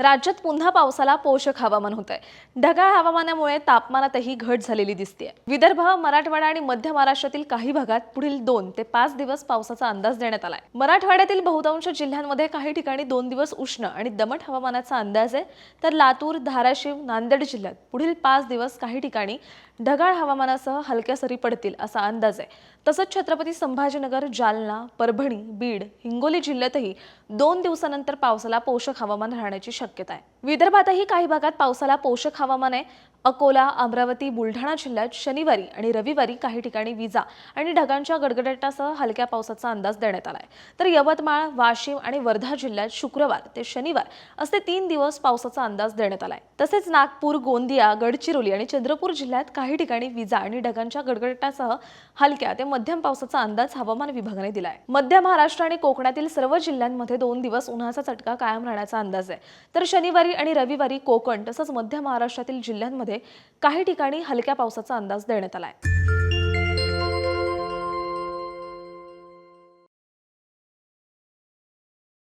राज्यात पुन्हा पावसाला पोषक हवामान होत आहे ढगाळ हवामानामुळे तापमानातही घट झालेली दिसते विदर्भ मराठवाडा आणि मध्य महाराष्ट्रातील काही भागात पुढील दोन ते पाच दिवस पावसाचा अंदाज देण्यात आलाय. मराठवाड्यातील बहुतांश जिल्ह्यांमध्ये काही ठिकाणी दोन दिवस उष्ण आणि दमट हवामानाचा अंदाज आहे. तर लातूर धाराशिव नांदेड जिल्ह्यात पुढील पाच दिवस काही ठिकाणी ढगाळ हवामानासह हलक्या सरी पडतील असा अंदाज आहे. तसंच छत्रपती संभाजीनगर जालना परभणी बीड हिंगोली जिल्ह्यातही दोन दिवसानंतर पावसाला पोषक हवामान राहण्याची शक्यता शक्यता आहे. विदर्भातही काही भागात पावसाला पोषक हवामान आहे. अकोला अमरावती बुलढाणा जिल्ह्यात शनिवारी आणि रविवारी काही ठिकाणी विजा आणि ढगांच्या गडगडाटासह हलक्या पावसाचा अंदाज देण्यात आला आहे तर यवतमाळ वाशिम आणि वर्धा जिल्ह्यात शुक्रवार ते शनिवार असे तीन दिवस पावसाचा अंदाज देण्यात आला आहे तसेच नागपूर गोंदिया गडचिरोली आणि चंद्रपूर जिल्ह्यात काही ठिकाणी विजा आणि ढगांच्या गडगडाटासह हलक्या ते मध्यम पावसाचा अंदाज हवामान विभागाने आहे मध्य महाराष्ट्र आणि कोकणातील सर्व जिल्ह्यांमध्ये दोन दिवस उन्हाचा चटका कायम राहण्याचा अंदाज आहे. तर शनिवारी आणि रविवारी कोकण तसंच मध्य महाराष्ट्रातील जिल्ह्यांमध्ये काही ठिकाणी हलक्या पावसाचा अंदाज देण्यात आलाय.